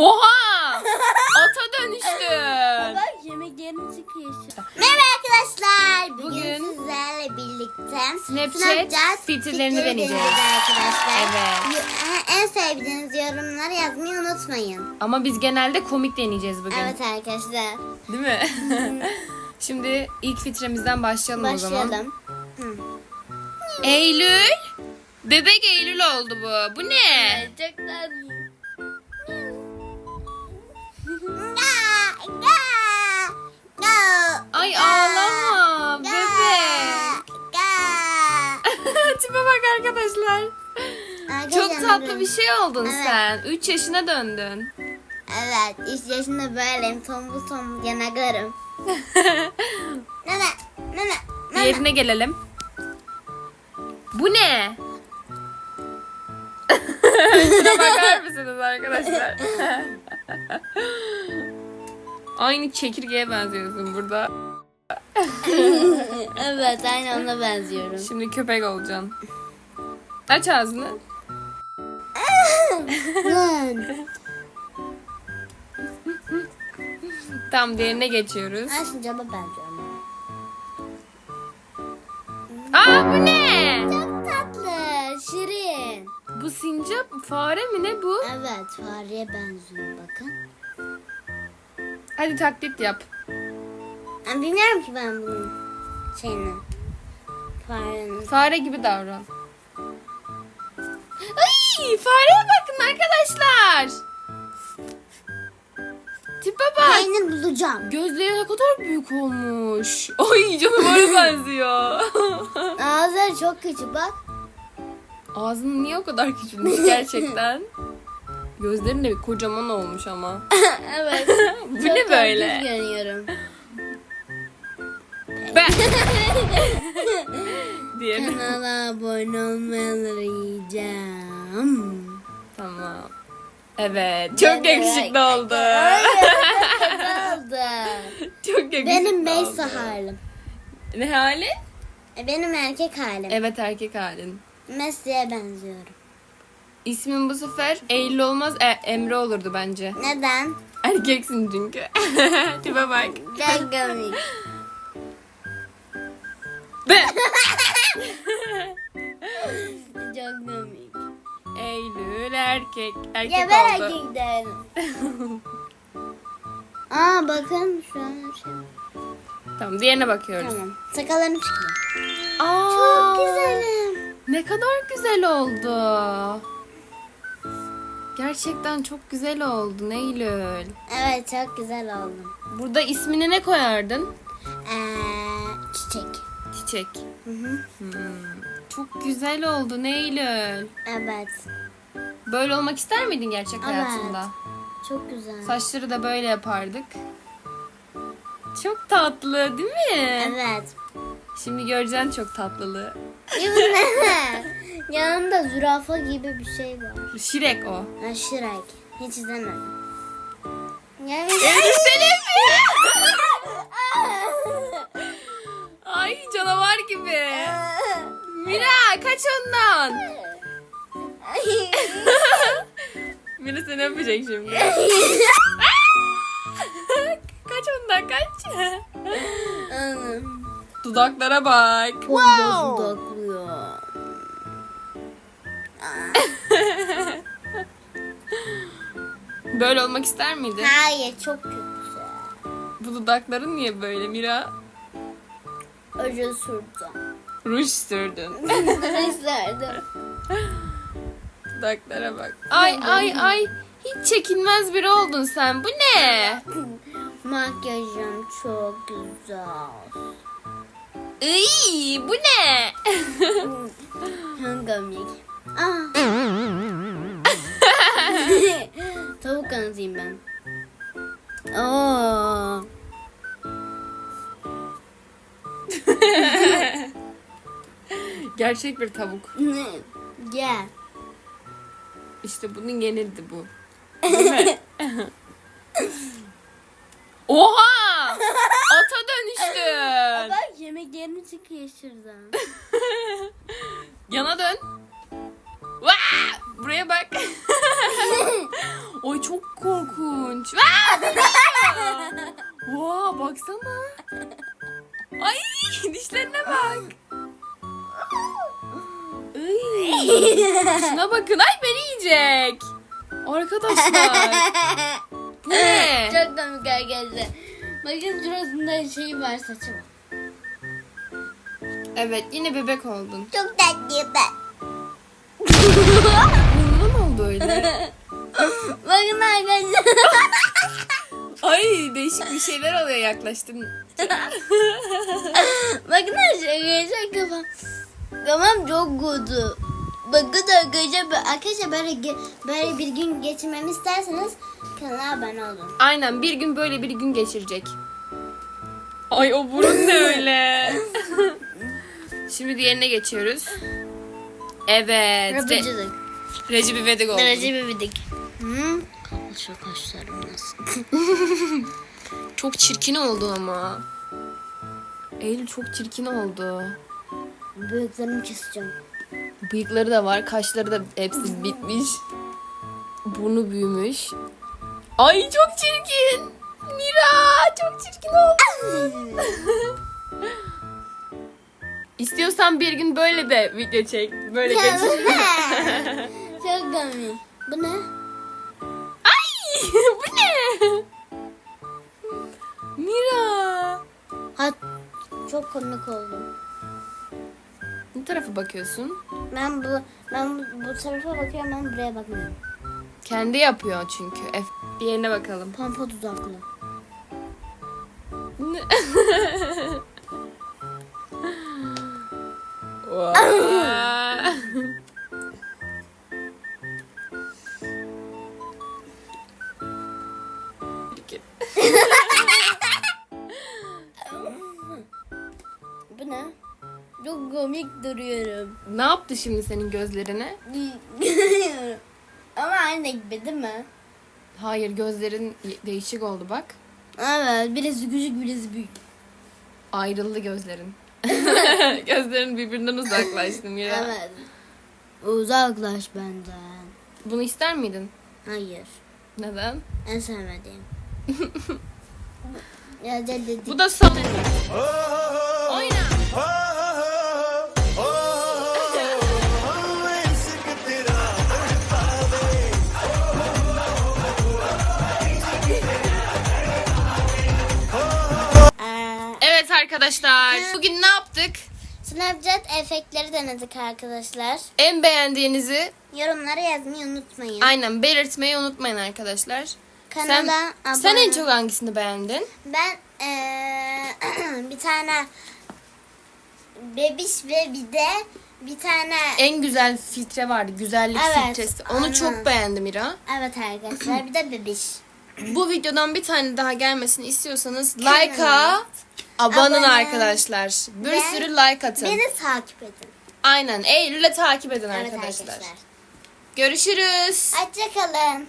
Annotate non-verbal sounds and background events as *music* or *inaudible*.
Oha! *laughs* Ata dönüştün. Bak yemeklerini çıkıyor şu. Merhaba arkadaşlar. Bugün, Bugün sizlerle birlikte Snapchat filtrelerini deneyeceğiz. arkadaşlar. Evet. Y- En sevdiğiniz yorumları yazmayı unutmayın. Ama biz genelde komik deneyeceğiz bugün. Evet arkadaşlar. Değil mi? *laughs* Şimdi ilk filtremizden başlayalım, o zaman. Başlayalım. Eylül. Bebek Eylül oldu bu. Bu ne? Çok tatlı. Arkadaşlar. Çok tatlı bir şey oldun Evet. sen. 3 yaşına döndün. Evet, 3 yaşında böyleyim. Tombul tombul yanaklarım. *laughs* Nene, nene, nene. Diğerine gelelim. Bu ne? *laughs* Şuna bakar mısınız arkadaşlar? *laughs* Aynı çekirgeye benziyorsun burada. Evet aynı ona benziyorum. Şimdi köpek olacaksın. Aç ağzını. *laughs* Tamam diğerine geçiyoruz. Ben sincaba benziyorum. Aa bu ne? Çok tatlı, şirin. Bu sincap fare mi ne bu? Evet, fareye benziyor bakın. Hadi taklit yap. Ben bilmiyorum ki ben bunun şeyini. Farenin. Fare gibi davran. Ay fareye bakın arkadaşlar. Tipe bak. Peynir bulacağım. Gözleri ne kadar büyük olmuş. *laughs* Ay canavara *laughs* benziyor. *laughs* Ağızları çok küçük bak. Ağzının niye o kadar küçülmüş gerçekten? Gözlerin de kocaman olmuş ama. evet. Bu ne böyle? görünüyorum. Ben. *laughs* Diyelim. Kanala abone olmayanları yiyeceğim. Tamam. Evet. *laughs* Çok yakışıklı oldu. Oldu. Çok yakışıklı Benim. Meysa halim. Ne hali? E, Benim erkek halim. Evet erkek halin. Mesleğe benziyorum. İsmin bu sefer Eylül olmaz e, Emre olurdu bence. Neden? Erkeksin çünkü. *laughs* Tipe bak. Gagamik. Be. Çok komik. Eylül erkek. Erkek Ya ben oldu. erkek değilim. *laughs* Aa bakın şu an şey. Tamam diğerine bakıyoruz. Tamam. Sakallarım çıkıyor. Aa, Çok güzelim. Ne kadar güzel oldu. Gerçekten çok güzel oldu Eylül. Evet çok güzel oldum. Burada ismini ne koyardın? Ee. Çiçek. Hı hı. Hmm, Çok güzel oldu Eylül. Evet. Böyle olmak ister miydin gerçek Evet. hayatında? Çok güzel. Saçları da böyle yapardık. Çok tatlı değil mi? Evet. Şimdi göreceksin çok tatlılığı. *laughs* Yanında zürafa gibi bir şey var. Şirek o. Ha, Shrek. Hiç izlemedim. Ya Elif senin mi? Canavar gibi. Mira kaç ondan. *laughs* Mira seni öpecek şimdi. *laughs* kaç ondan kaç. Dudaklara bak. Wow. Dudaklıyor. Böyle olmak ister miydin? Hayır çok kötü. Bu dudakların niye böyle Mira? Acı sürdüm. Ruj sürdün. *laughs* İsterdim. Dudaklara bak. Ay ay ay. Hiç çekinmez biri oldun sen. Bu ne? *laughs* Makyajım çok güzel. Iy, bu ne? Çok komik. Ah. *laughs* Tavuk kanatayım ben. Oo. *laughs* Gerçek bir tavuk. Gel. İşte bunun yenildi bu. Değil mi? *laughs* Oha! Ata dönüştün. Bak yemeklerini çıkıyor şuradan. *laughs* Yana dön. Vaa! Buraya bak. Oy çok korkunç. Aa, Mira! Vaa baksana. Dişlerine bak. Iy. Şuna bakın. Ay beni yiyecek. Arkadaşlar. Bu ne? Çok komik arkadaşlar. Bakın şurasında şey var saçı var. Evet yine bebek oldun. Çok tatlı ben. Burnuna ne oldu öyle? *laughs* Bakın arkadaşlar. *laughs* Ay değişik bir şeyler oluyor yaklaştın. Bakın arkadaşlar kafam. Kafam çok kötü. Bakın arkadaşlar Arkadaşlar böyle, böyle bir gün geçirmemi isterseniz kanala abone olun. Aynen bir gün böyle bir gün geçirecek. Ay o burun ne öyle? *laughs* Şimdi diğerine geçiyoruz. Evet. Re- Yapıcılık. Recep İvedik oldu. Derece bebedik. Hı? Şu kaşlarım nasıl? *laughs* Çok çirkin oldu ama. Eylül çok çirkin oldu. Büyüklerimi keseceğim. Bıyıkları da var, kaşları da hepsi bitmiş. Burnu büyümüş. Ay çok çirkin. Mira çok çirkin oldu. *laughs* İstiyorsan bir gün böyle de video çek. Böyle geçir. *laughs* Çok komik. Bu ne? Çok komik oldum. Ne tarafa bakıyorsun? Ben bu ben bu, tarafa bakıyorum ben buraya bakmıyorum. Kendi yapıyor çünkü. F bir yerine bakalım. Pampa dudaklı. *laughs* Vay. Ne yaptı şimdi senin gözlerine? Ama aynı gibi değil mi? Hayır gözlerin değişik oldu bak. Evet. Birisi küçük birisi büyük. Ayrıldı gözlerin. *laughs* gözlerin birbirinden uzaklaştı Mira. Evet. Uzaklaş benden. Bunu ister miydin? Hayır. Neden? En sevmediğim. *laughs* Ya dedi. Bu da sana. Oyna. Arkadaşlar. Bugün ne yaptık? Snapchat efektleri denedik arkadaşlar. En beğendiğinizi Yorumlara yazmayı unutmayın. aynen belirtmeyi unutmayın arkadaşlar. Kanala sen, abone. sen en çok hangisini beğendin? Ben eee, *clears throat* bir tane bebiş ve bir de bir tane En güzel filtre vardı. Güzellik Evet, filtresi. Onu aynen. çok beğendim Mira. evet arkadaşlar bir de bebiş. Bu videodan bir tane daha gelmesini istiyorsanız like'a abanın Abone. arkadaşlar. Bir Ve sürü like atın. Beni takip edin. Aynen. Eylül'e takip edin Evet arkadaşlar. arkadaşlar. Görüşürüz. Hoşçakalın.